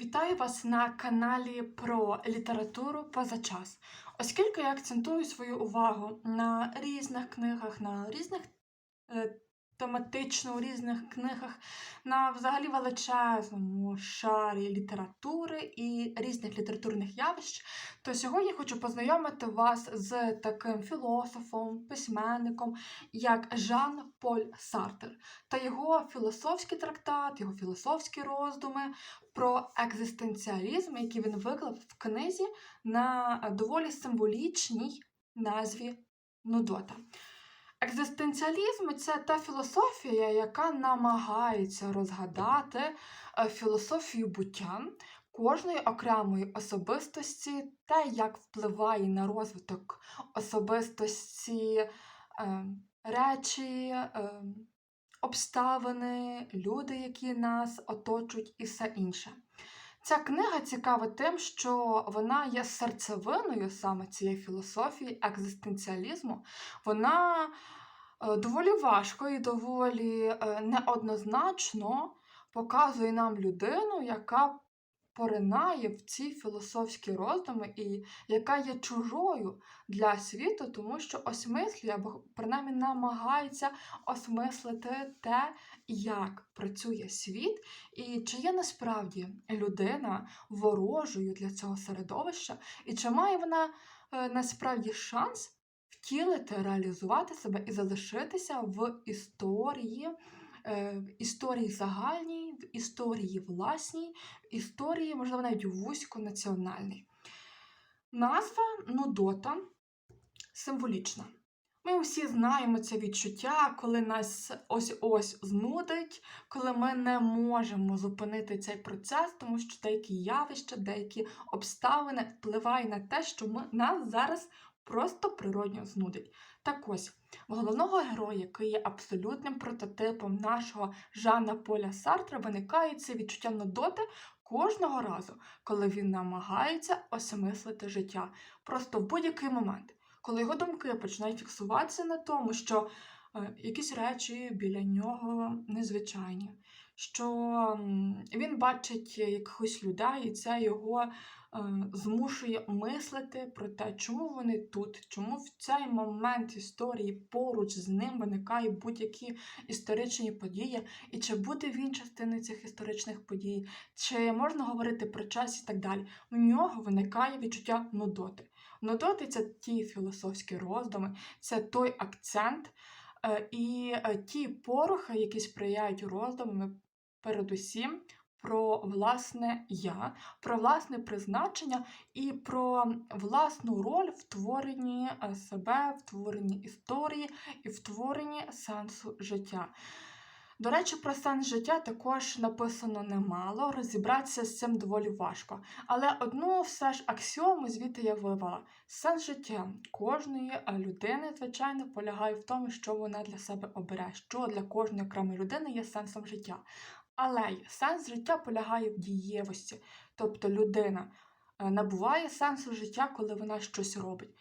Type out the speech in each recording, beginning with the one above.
Вітаю вас на каналі про літературу поза час. Оскільки я акцентую свою увагу на різних книгах, на різних е, тематично у різних книгах, на взагалі величезному шарі літератури і різних літературних явищ, то сьогодні хочу познайомити вас з таким філософом, письменником, як Жан Поль Сартер та його філософський трактат, його філософські роздуми про екзистенціалізм, який він виклав в книзі на доволі символічній назві Нудота. Екзистенціалізм це та філософія, яка намагається розгадати е, філософію буття кожної окремої особистості, те, як впливає на розвиток особистості е, речі, е, обставини, люди, які нас оточують, і все інше. Ця книга цікава тим, що вона є серцевиною саме цієї філософії екзистенціалізму. Вона е, доволі важко і доволі е, неоднозначно показує нам людину, яка поринає в ці філософські роздуми і яка є чужою для світу, тому що осмислює або принаймні намагається осмислити те, як працює світ, і чи є насправді людина ворожою для цього середовища, і чи має вона е, насправді шанс втілити, реалізувати себе і залишитися в історії. Е, історії загальній, в історії власній, в історії, можливо, навіть вузьконаціональній. Назва Нудота символічна. Ми всі знаємо це відчуття, коли нас ось-ось знудить, коли ми не можемо зупинити цей процес, тому що деякі явища, деякі обставини впливають на те, що ми, нас зараз просто природньо знудить. Так ось, головного героя, який є абсолютним прототипом нашого Жана Поля Сартра, виникає це відчуття нудоти кожного разу, коли він намагається осмислити життя. Просто в будь-який момент коли його думки починають фіксуватися на тому, що е, якісь речі біля нього незвичайні, що він бачить якихось людей, і це його е, змушує мислити про те, чому вони тут, чому в цей момент історії поруч з ним виникають будь-які історичні події, і чи буде він частиною цих історичних подій, чи можна говорити про час і так далі. У нього виникає відчуття нудоти. Нудоти це ті філософські роздуми, це той акцент е, і е, ті порухи, які сприяють роздумам, передусім про власне я, про власне призначення і про власну роль в творенні е, себе, в творенні історії і в творенні сенсу життя. До речі, про сенс життя також написано немало, розібратися з цим доволі важко. Але одну все ж аксіому звідти я вивела. Сенс життя кожної е, людини, звичайно, полягає в тому, що вона для себе обере, що для кожної окремої людини є сенсом життя. Але сенс життя полягає в дієвості. Тобто людина е, набуває сенсу життя, коли вона щось робить.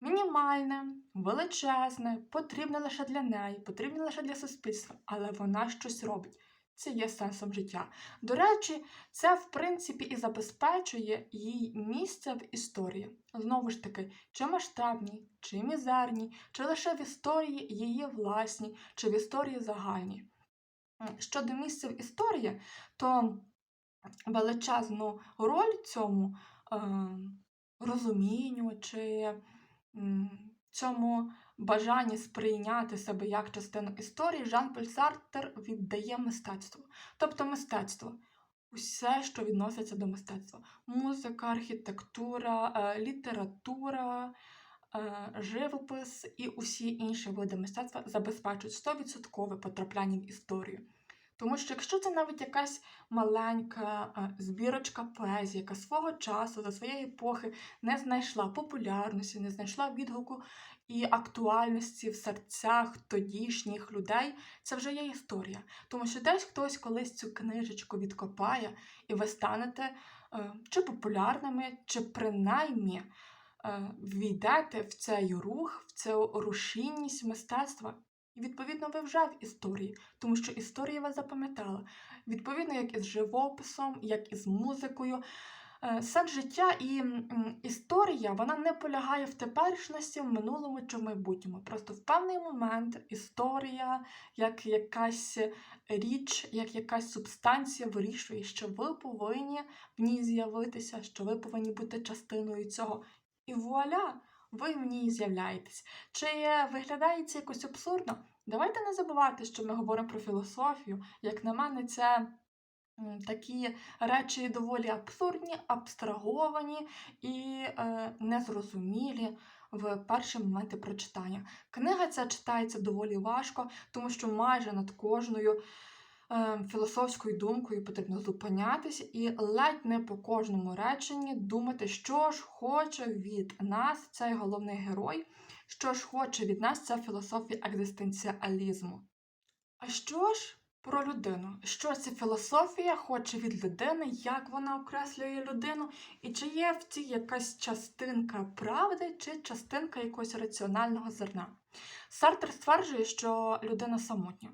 Мінімальне, величезне, потрібне лише для неї, потрібне лише для суспільства, але вона щось робить. Це є сенсом життя. До речі, це, в принципі, і забезпечує їй місце в історії. Знову ж таки, чи масштабній, чи мізерній, чи лише в історії її власній, чи в історії загальній. Щодо місця в історії, то величезну роль цьому е, розумінню чи цьому бажанні сприйняти себе як частину історії Жан Поль Сартер віддає мистецтву. Тобто мистецтво. Усе, що відноситься до мистецтва: музика, архітектура, е, література, живопис і усі інші види мистецтва забезпечують 100% потрапляння в історію. Тому що якщо це навіть якась маленька е, збірочка поезії, яка свого часу за своєї епохи не знайшла популярності, не знайшла відгуку і актуальності в серцях тодішніх людей, це вже є історія. Тому що десь хтось колись цю книжечку відкопає, і ви станете е, чи популярними, чи принаймні е, війдете в цей рух, в цю рушійність мистецтва. І відповідно ви вже в історії, тому що історія вас запам'ятала. Відповідно, як із живописом, як із музикою. Е, Сенс життя і історія вона не полягає в теперішності, в минулому чи в майбутньому. Просто в певний момент історія, як якась річ, як якась субстанція вирішує, що ви повинні в ній з'явитися, що ви повинні бути частиною цього. І вуаля, ви в ній з'являєтесь. Чи виглядає це якось абсурдно? Давайте не забувати, що ми говоримо про філософію. Як на мене, це такі речі доволі абсурдні, абстраговані і е, незрозумілі в перші моменти прочитання. Книга ця читається доволі важко, тому що майже над кожною е, філософською думкою потрібно зупинятися і ледь не по кожному реченні думати, що ж хоче від нас цей головний герой, що ж хоче від нас ця філософія екзистенціалізму. А що ж про людину? Що ця філософія хоче від людини, як вона окреслює людину, і чи є в цій якась частинка правди, чи частинка якогось раціонального зерна? Сартер стверджує, що людина самотня.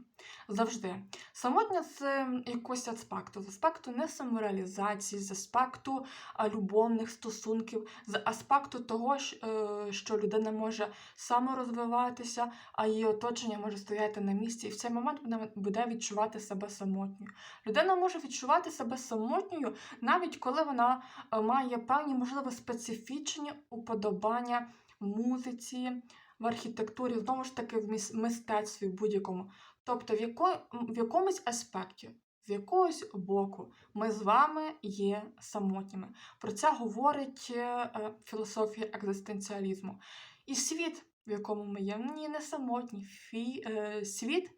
Завжди. Самотня з якогось аспекту, з аспекту не самореалізації, з аспекту любовних стосунків, з аспекту того, е, що людина може саморозвиватися, а її оточення може стояти на місці, і в цей момент вона буде відчувати себе самотньою. Людина може відчувати себе самотньою, навіть коли вона е, має певні, можливо, специфічні уподобання музиці, в архітектурі, знову ж таки, в мистецтві будь-якому. Тобто, в, яко, в якомусь аспекті, з якогось боку, ми з вами є самотніми. Про це говорить е, е, філософія екзистенціалізму. І світ, в якому ми є, ні, не самотні. Фі, е, світ,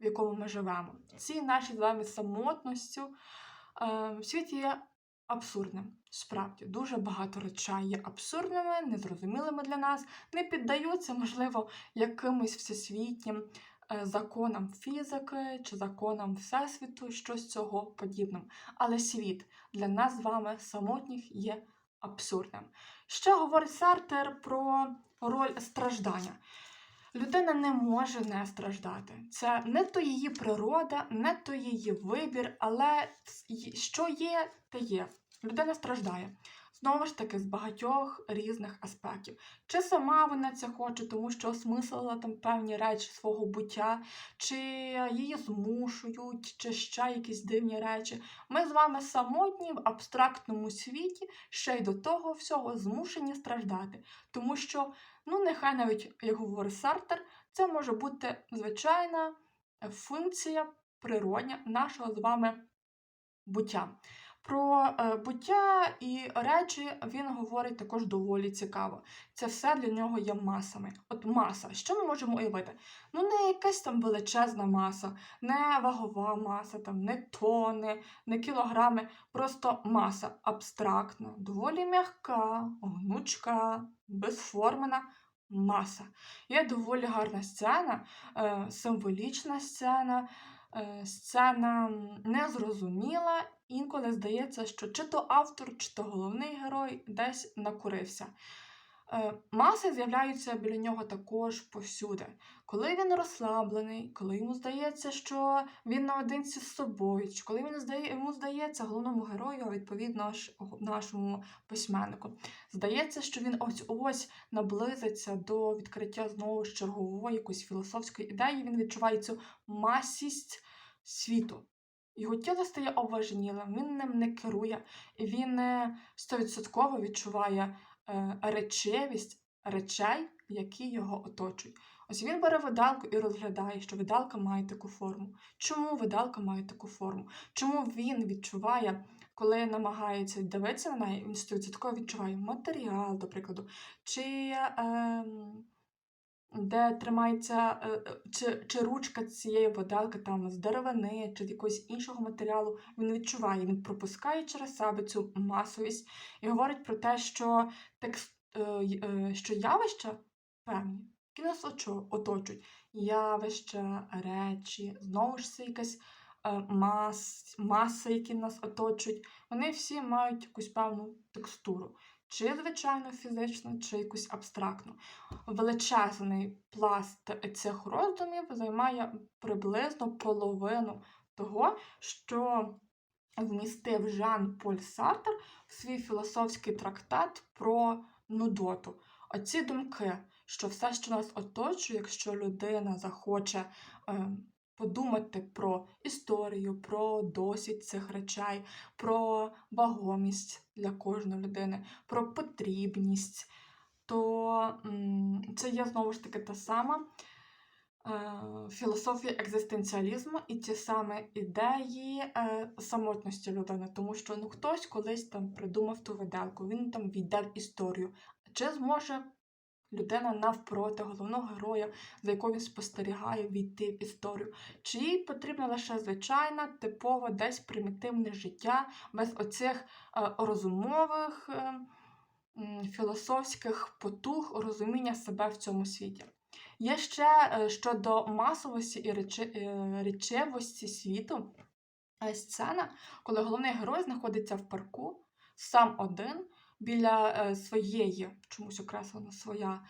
в якому ми живемо, ці наші з вами самотністю, е, світ є абсурдним. Справді, дуже багато речей є абсурдними, незрозумілими для нас, не піддаються, можливо, якимось всесвітнім законам фізики чи законам Всесвіту, щось цього подібного. Але світ для нас з вами самотніх є абсурдним. Ще говорить Сартер про роль страждання. Людина не може не страждати. Це не то її природа, не то її вибір, але що є, те є. Людина страждає. Знову ж таки, з багатьох різних аспектів. Чи сама вона це хоче, тому що осмислила там певні речі свого буття, чи її змушують, чи ще якісь дивні речі. Ми з вами самотні в абстрактному світі, ще й до того всього змушені страждати. Тому що, ну, нехай навіть, як говорить Сартер, це може бути звичайна функція природня нашого з вами буття. Про е, буття і речі він говорить також доволі цікаво. Це все для нього є масами. От маса, що ми можемо уявити? Ну, не якась там величезна маса, не вагова маса, там, не тони, не кілограми, просто маса абстрактна, доволі м'яка, гнучка, безформена маса. Є доволі гарна сцена, е, символічна сцена, сцена м, незрозуміла. Інколи здається, що чи то автор, чи то головний герой десь накурився. Е, Маси з'являються біля нього також повсюди. Коли він розслаблений, коли йому здається, що він наодинці з собою, чи коли він здає, йому здається головному герою, а відповідно нашому письменнику, здається, що він ось ось наблизиться до відкриття знову чергової якоїсь філософської ідеї, він відчуває цю масість світу. Його тіло стає обважнілим, він ним не керує, він е, стовідсотково відчуває е, речевість речей, які його оточують. Ось він бере видалку і розглядає, що видалка має таку форму. Чому видалка має таку форму? Чому він відчуває, коли намагається дивитися на неї, він стовідсотково відчуває матеріал, до прикладу, чи ем, де тримається, е, е, чи, чи ручка цієї виделки там з деревини, чи з якогось іншого матеріалу, він відчуває, він пропускає через себе цю масовість і говорить про те, що текст, е, що явища певні, які нас оточують, явища, речі, знову ж це якась мас, маси, які нас оточують, вони всі мають якусь певну текстуру. Чи, звичайно, фізичну, чи якусь абстрактну. Величезний пласт цих роздумів займає приблизно половину того, що вмістив Жан Поль Сартер в свій філософський трактат про нудоту. Оці думки, що все, що нас оточує, якщо людина захоче е, подумати про історію, про досвід цих речей, про вагомість для кожної людини, про потрібність, то це є знову ж таки та сама е, філософія екзистенціалізму і ті самі ідеї е, самотності людини, тому що ну, хтось колись там придумав ту виделку, він там війде в історію. Чи зможе людина навпроти головного героя, за якою він спостерігає, війти в історію? Чи їй потрібна лише звичайна, типове, десь примітивне життя без оцих е, розумових, е, філософських потуг розуміння себе в цьому світі? Є ще е, щодо масовості і речи, е, речевості світу е, сцена, коли головний герой знаходиться в парку сам один біля е, своєї, чомусь окреслена своя,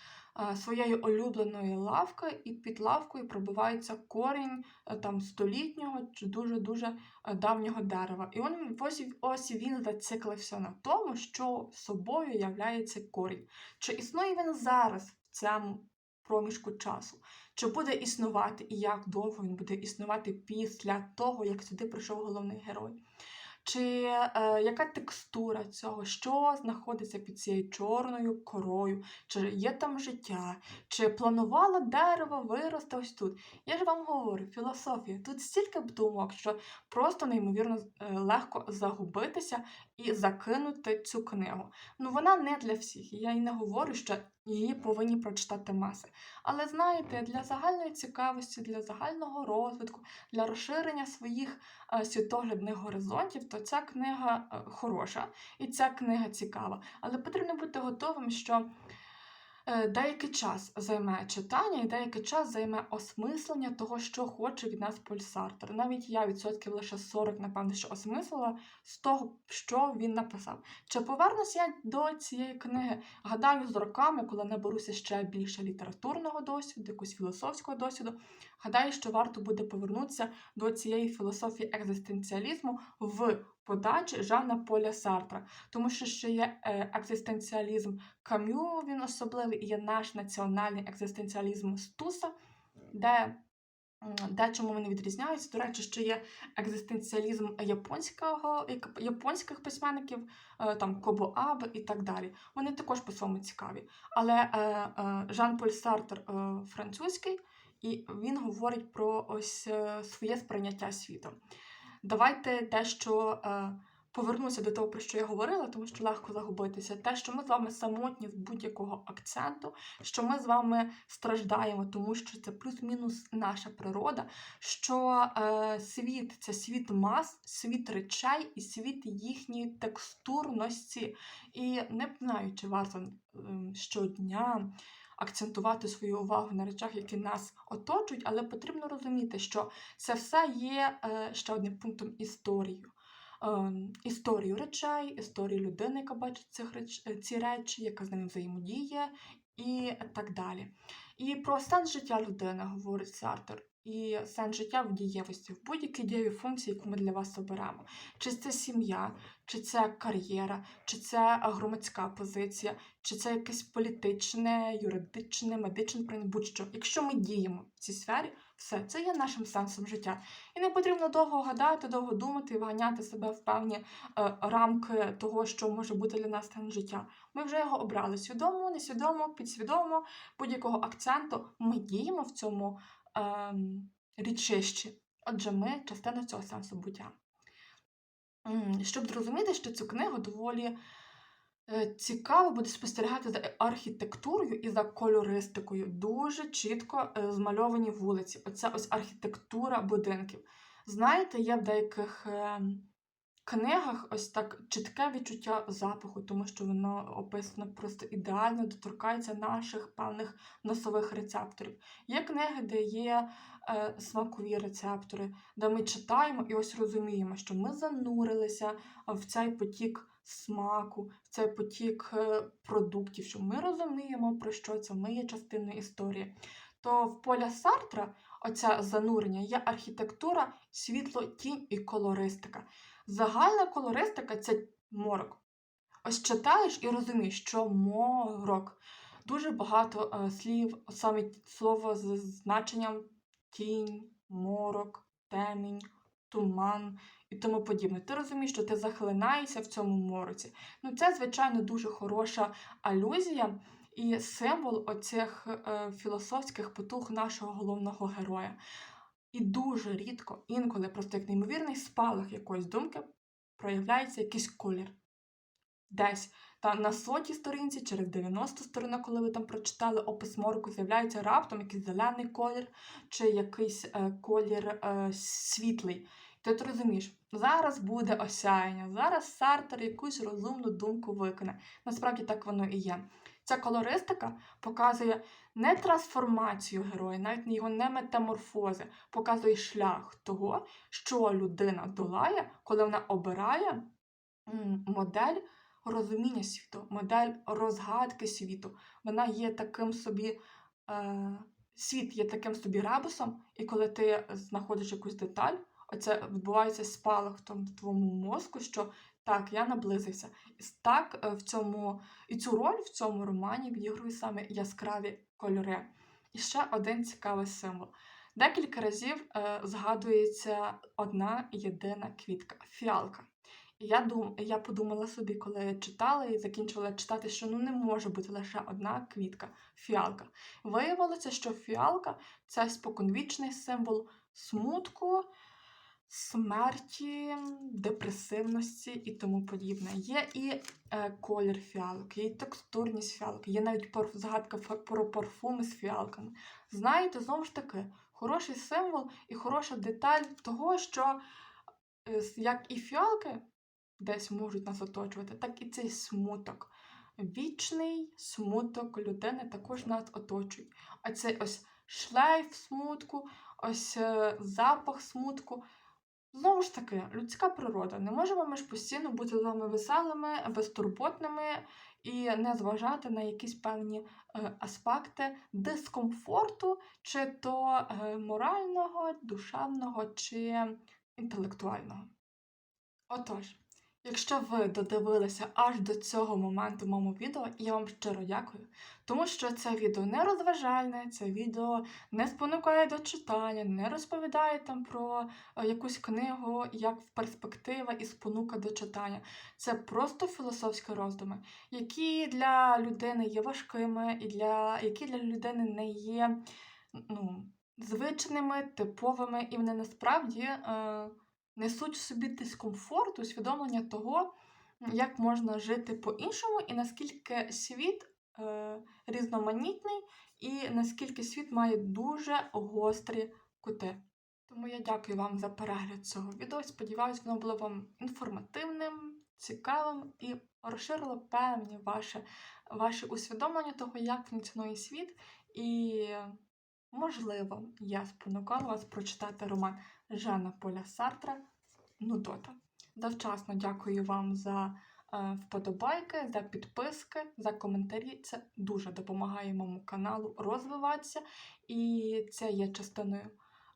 е, своєї улюбленої лавки, і під лавкою пробивається корінь е, там столітнього чи дуже-дуже давнього дерева. І он, ось, ось він зациклився на тому, що собою являється корінь. Чи існує він зараз в цьому проміжку часу? Чи буде існувати і як довго він буде існувати після того, як сюди прийшов головний герой? Чи е, яка текстура цього, що знаходиться під цією чорною корою, чи є там життя, чи планувало дерево вирости ось тут? Я ж вам говорю, філософія, тут стільки б думок, що просто неймовірно е, легко загубитися і закинути цю книгу. Ну вона не для всіх. Я й не говорю, що її повинні прочитати маси. Але знаєте, для загальної цікавості, для загального розвитку, для розширення своїх е, світоглядних горизонтів, то ця книга е, хороша і ця книга цікава. Але потрібно бути готовим, що деякий час займе читання і деякий час займе осмислення того, що хоче від нас Польсартор. Навіть я відсотків лише 40, напевно, що осмислила з того, що він написав. Чи повернуся я до цієї книги? Гадаю, з роками, коли наберуся ще більше літературного досвіду, якогось філософського досвіду, гадаю, що варто буде повернутися до цієї філософії екзистенціалізму в подачі Жана Поля Сартра, тому що ще є е, екзистенціалізм Кам'ю, він особливий, і є наш національний екзистенціалізм Стуса, де м, Дечому вони відрізняються. До речі, ще є екзистенціалізм японського, японських письменників, е, там Кобо Абе і так далі. Вони також по-своєму цікаві. Але е, е, Жан-Поль Сартер е, французький, і він говорить про ось е, своє сприйняття світу. Давайте дещо е, повернуся до того, про що я говорила, тому що легко загубитися. Те, що ми з вами самотні з будь-якого акценту, що ми з вами страждаємо, тому що це плюс-мінус наша природа, що е, світ це світ мас, світ речей і світ їхньої текстурності. І не знаю, чи варто ем, щодня акцентувати свою увагу на речах, які нас оточують, але потрібно розуміти, що це все є е, ще одним пунктом історії. Ем, Історію речей, історію людини, яка бачить цих реч... е, ці речі, яка з ними взаємодіє, і так далі. І про сенс життя людини говорить Сартер. І сенс життя в дієвості, в будь-якій дієвій функції, яку ми для вас оберемо. Чи це сім'я, чи це кар'єра, чи це е, громадська позиція, чи це якесь політичне, юридичне, медичне будь-що. Якщо ми діємо в цій сфері, все це є нашим сенсом життя. І не потрібно довго гадати, довго думати і вганяти себе в певні е, рамки того, що може бути для нас сенс життя. Ми вже його обрали свідомо, несвідомо, підсвідомо, будь-якого акценту. Ми діємо в цьому ем, річищі. Отже, ми частина цього сенсу буття. Щоб зрозуміти, що цю книгу доволі е, цікаво буде спостерігати за архітектурою і за кольористикою. Дуже чітко е, змальовані вулиці. Оця ось архітектура будинків. Знаєте, є в деяких е, книгах ось так чітке відчуття запаху, тому що воно описано просто ідеально, доторкається наших певних носових рецепторів. Є книги, де є е, смакові рецептори, де ми читаємо і ось розуміємо, що ми занурилися в цей потік смаку, в цей потік е, продуктів, що ми розуміємо, про що це, ми є частиною історії. То в поля Сартра оце занурення є архітектура, світло, тінь і колористика. Загальна колористика це морок. Ось читаєш і розумієш, що морок. Дуже багато е, слів, саме слово з значенням тінь, морок, темінь, туман і тому подібне. Ти розумієш, що ти захлинаєшся в цьому мороці. Ну, це, звичайно, дуже хороша алюзія і символ оцих е, філософських потуг нашого головного героя. І дуже рідко, інколи просто як неймовірний спалах якоїсь думки, проявляється якийсь колір. Десь та на сотій сторінці, через 90 сторінок, коли ви там прочитали опис мороку, з'являється раптом якийсь зелений колір чи якийсь е, колір е, світлий. Ти от розумієш, зараз буде осяяння, зараз Сартер якусь розумну думку виконе. Насправді так воно і є. Ця колористика показує не трансформацію героя, навіть його не метаморфози, показує шлях того, що людина долає, коли вона обирає модель розуміння світу, модель розгадки світу. Вона є таким собі. Е, Світ є таким собі ребусом, і коли ти знаходиш якусь деталь, оце відбувається спалах в твоєму мозку, що так, я наблизився. Так е, в цьому, і цю роль в цьому романі відігрують саме яскраві кольори. І ще один цікавий символ. Декілька разів е, згадується одна єдина квітка фіалка. І я дум, я подумала собі, коли читала і закінчувала читати, що ну не може бути лише одна квітка фіалка. Виявилося, що фіалка це споконвічний символ смутку, смерті, депресивності і тому подібне. Є і е, колір фіалок, є і текстурність фіалок, є навіть пар- згадка фа- про парфуми з фіалками. Знаєте, знову ж таки, хороший символ і хороша деталь того, що е, як і фіалки десь можуть нас оточувати, так і цей смуток. Вічний смуток людини також нас оточує. А цей ось шлейф смутку, ось е, запах смутку. Знову ж таки, людська природа. Не можемо ми ж постійно бути з вами веселими, безтурботними і не зважати на якісь певні е, аспекти дискомфорту, чи то е, морального, душевного, чи інтелектуального. Отож, якщо ви додивилися аж до цього моменту моєму відео, я вам щиро дякую, тому що це відео не розважальне, це відео не спонукає до читання, не розповідає там про е, якусь книгу як перспектива і спонука до читання. Це просто філософські роздуми, які для людини є важкими, і для які для людини не є ну, звичними, типовими, і вони насправді. Е, несуть в собі дискомфорт, усвідомлення того, як можна жити по-іншому, і наскільки світ е, різноманітний, і наскільки світ має дуже гострі кути. Тому я дякую вам за перегляд цього відео. Сподіваюсь, воно було вам інформативним, цікавим і розширило певні ваші, ваші усвідомлення того, як функціонує світ. І, можливо, я спонукала вас прочитати роман Жана Поля Сартра Нудота. Завчасно дякую вам за е, вподобайки, за підписки, за коментарі. Це дуже допомагає моєму каналу розвиватися, і це є частиною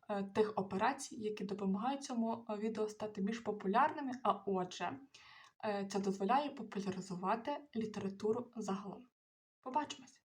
е, тих операцій, які допомагають цьому відео стати більш популярними. А отже, е, це дозволяє популяризувати літературу загалом. Побачимось!